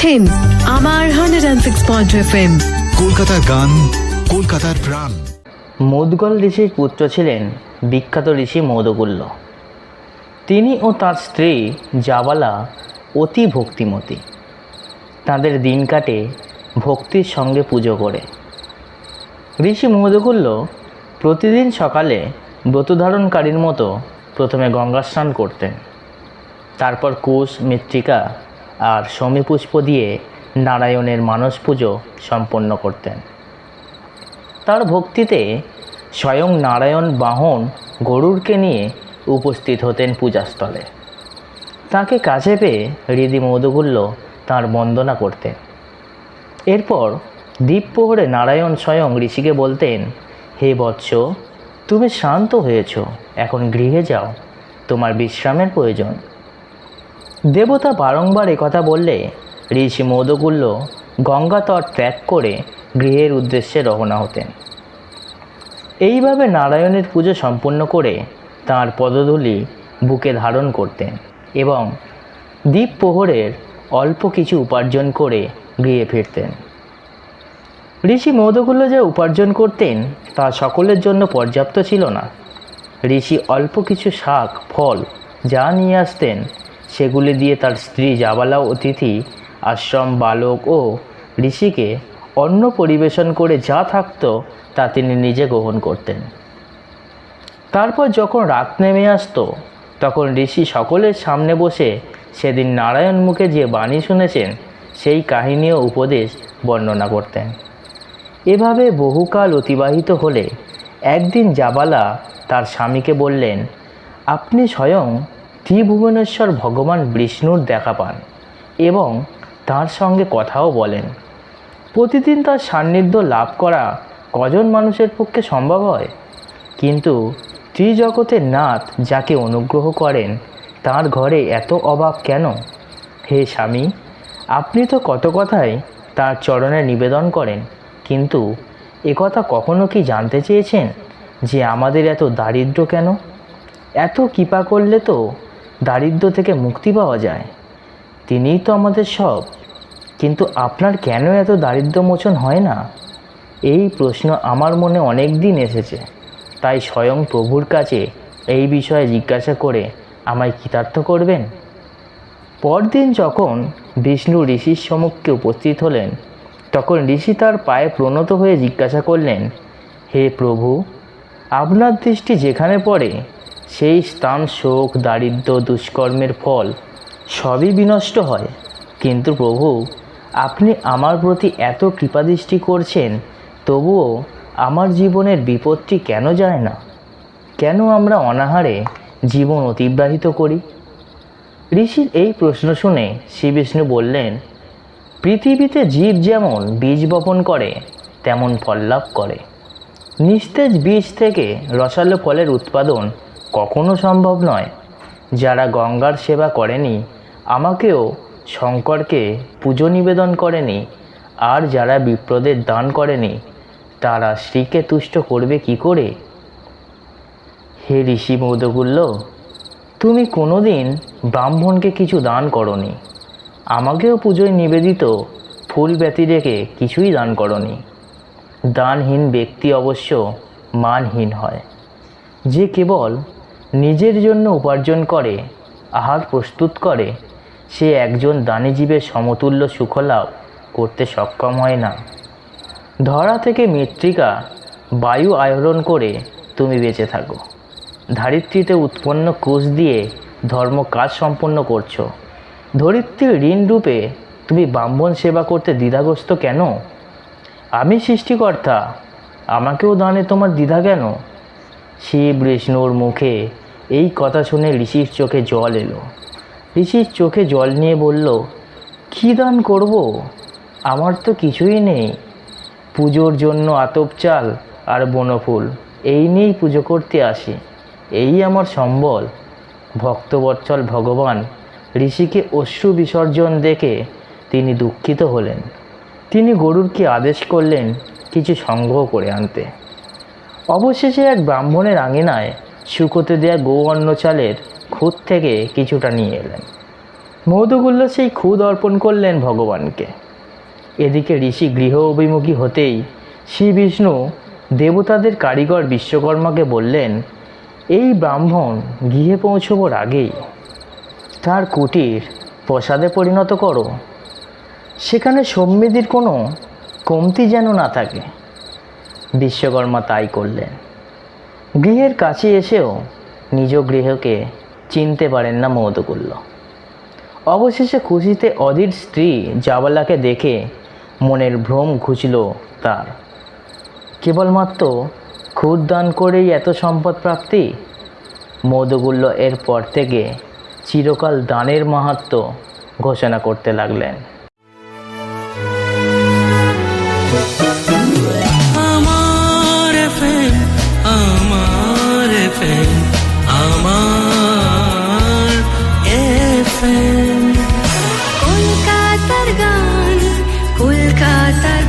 শুনছেন আমার hundred and six point F M কলকাতার গান কলকাতার প্রাণ। মুদগল ঋষির পুত্র ছিলেন বিখ্যাত ঋষি মৌদগুল্য। তিনি ও তার স্ত্রী জাবালা অতি ভক্তিমতী। তাদের দিন কাটে ভক্তির সঙ্গে পুজো করে। ঋষি মৌদগুল্য প্রতিদিন সকালে ব্রতধারণকারীর মতো প্রথমে গঙ্গা স্নান করতেন। তারপর কুশ মৃত্তিকা আর সমীপুষ্প দিয়ে নারায়ণের মানস পুজো সম্পন্ন করতেন। তার ভক্তিতে স্বয়ং নারায়ণ বাহন গরুরকে নিয়ে উপস্থিত হতেন পূজাস্থলে। তাকে কাছে পেয়ে হৃদি মৌদগুল্য তাঁর বন্দনা করতেন। এরপর দ্বীপ প্রহরে নারায়ণ স্বয়ং ঋষিকে বলতেন, হে বৎস, তুমি শান্ত হয়েছ। এখন গৃহে যাও। তোমার বিশ্রামের প্রয়োজন। দেবতা বারংবার কথা বললে ঋষি মৌদগুল্য গঙ্গাতট ত্যাগ করে গৃহের উদ্দেশ্যে রওনা হতেন। এইভাবে নারায়ণের পুজো সম্পন্ন করে তাঁর পদধূলি বুকে ধারণ করতেন এবং দ্বীপ প্রহরের অল্প কিছু উপার্জন করে গৃহে ফিরতেন। ঋষি মৌদগুল্য যা উপার্জন করতেন তা সকলের জন্য পর্যাপ্ত ছিল না। ঋষি অল্প কিছু শাক, ফল যা নিয়ে আসতেন সেগুলি দিয়ে তার স্ত্রী জাবালা অতিথি, আশ্রম বালক ও ঋষিকে অন্ন পরিবেশন করে যা থাকত তা তিনি নিজে গ্রহণ করতেন। তারপর যখন রাত নেমে আসতো, তখন ঋষি সকলের সামনে বসে সেদিন নারায়ণ মুখে যে বাণী শুনেছেন, সেই কাহিনী ও উপদেশ বর্ণনা করতেন। এভাবে বহুকাল অতিবাহিত হলে একদিন জাবালা তার স্বামীকে বললেন, আপনি স্বয়ং ত্রিভুবনেশ্বর ভগবান বিষ্ণুর দেখা পান এবং তার সঙ্গে কথাও বলেন। প্রতিদিন তার সান্নিধ্য লাভ করা কজন মানুষের পক্ষে সম্ভব হয়? কিন্তু ত্রিজগতের নাথ যাকে অনুগ্রহ করেন, তার ঘরে এত অভাব কেন? হে স্বামী, আপনি তো কত কথাই তার চরণে নিবেদন করেন, কিন্তু একথা কখনো কি জানতে চেয়েছেন যে আমাদের এত দারিদ্র কেন? এত কৃপা করলে তো দারিদ্র থেকে মুক্তি পাওয়া যায়। তিনিই তো আমাদের সব। কিন্তু আপনার কেন এত দারিদ্র মোচন হয় না? এই প্রশ্ন আমার মনে অনেক দিন এসেছে। তাই স্বয়ং প্রভুর কাছে এই বিষয়ে জিজ্ঞাসা করে আমায় কৃতার্থ করবেন? পরদিন যখন বিষ্ণু ঋষির সম্মুখে উপস্থিত হলেন, তখন ঋষি তার পায়ে প্রণত হয়ে জিজ্ঞাসা করলেন, হে প্রভু, আপনার দৃষ্টি যেখানে পড়ে সেই স্থান শোক দারিদ্র দুষ্কর্মের ফল সবই বিনষ্ট হয়। কিন্তু প্রভু, আপনি আমার প্রতি এত কৃপাদৃষ্টি করছেন, তবুও আমার জীবনের বিপদটি কেন যায় না? কেন আমরা অনাহারে জীবন অতিবাহিত করি? ঋষির এই প্রশ্ন শুনে শ্রীবিষ্ণু বললেন, পৃথিবীতে জীব যেমন বীজ বপন করে, তেমন ফল লাভ করে। নিস্তেজ বীজ থেকে রসালো ফলের উৎপাদন কখনো সম্ভব নয়। যারা গঙ্গার সেবা করেনি, আমাকেও শঙ্করকে পুজো নিবেদন করেনি, আর যারা বিপ্রদের দান করেনি, তারা শ্রীকে তুষ্ট করবে কি করে? হে ঋষি মৌদগুল্য তুমি কোনোদিন ব্রাহ্মণকে কিছু দান করনি, আমাকেও পুজোয় নিবেদিত ফুল ব্যতি রেখে কিছুই দান করনি। দানহীন ব্যক্তি অবশ্য মানহীন হয়, যে কেবল নিজের জন্য উপার্জন করে, আহার প্রস্তুত করে, সে একজন দানী জীবের সমতুল্য সুখলাভ করতে সক্ষম হয় না। ধরা থেকে মৃত্তিকা, বায়ু আহরণ করে তুমি বেঁচে থাকো। ধারিত্রীতে উৎপন্ন কোষ দিয়ে ধর্ম কাজ সম্পন্ন করছ। ধরিত্রীর ঋণ রূপে তুমি ব্রাহ্মণ সেবা করতে দ্বিধাগ্রস্ত কেন? আমি সৃষ্টিকর্তা, আমাকেও দানে তোমার দ্বিধা কেন? শিব বিষ্ণুর মুখে এই কথা শুনে ঋষির চোখে জল এলো। ঋষির চোখে জল নিয়ে বলল, কী দান করব? আমার তো কিছুই নেই। পুজোর জন্য আতপ চাল আর বনফুল, এই নিয়েই পুজো করতে আসি। এই আমার সম্বল। ভক্তবৎসল ভগবান ঋষিকে অশ্রু বিসর্জন দেখে তিনি দুঃখিত হলেন। তিনি গরুরকে আদেশ করলেন কিছু সংগ্রহ করে আনতে। অবশেষে এক ব্রাহ্মণের আঙিনায় শুকোতে দেয়া গৌ অন্ন চালের খুদ থেকে কিছুটা নিয়ে এলেন। মধুগুল্ল সেই খুদ অর্পণ করলেন ভগবানকে। এদিকে ঋষি গৃহ অভিমুখী হতেই শ্রী বিষ্ণু দেবতাদের কারিগর বিশ্বকর্মাকে বললেন, এই ব্রাহ্মণ গৃহে পৌঁছবার আগেই তার কুটির প্রসাদে পরিণত করো। সেখানে সমৃদ্ধির কোনো কমতি যেন না থাকে। বিশ্বকর্মা তাই করলেন। গৃহের কাছে এসেও নিজ গৃহকে চিনতে পারেন না মৌদকুল্ল। অবশেষে খুশিতে অধীর স্ত্রী জাবালাকে দেখে মনের ভ্রম ঘুচল তার। কেবলমাত্র খুদ দান করেই এত সম্পদ প্রাপ্তি? মৌদগুল্য এর পর থেকে চিরকাল দানের মাহাত্ম ঘোষণা করতে লাগলেন। friend কলকাতার গান কলকাতার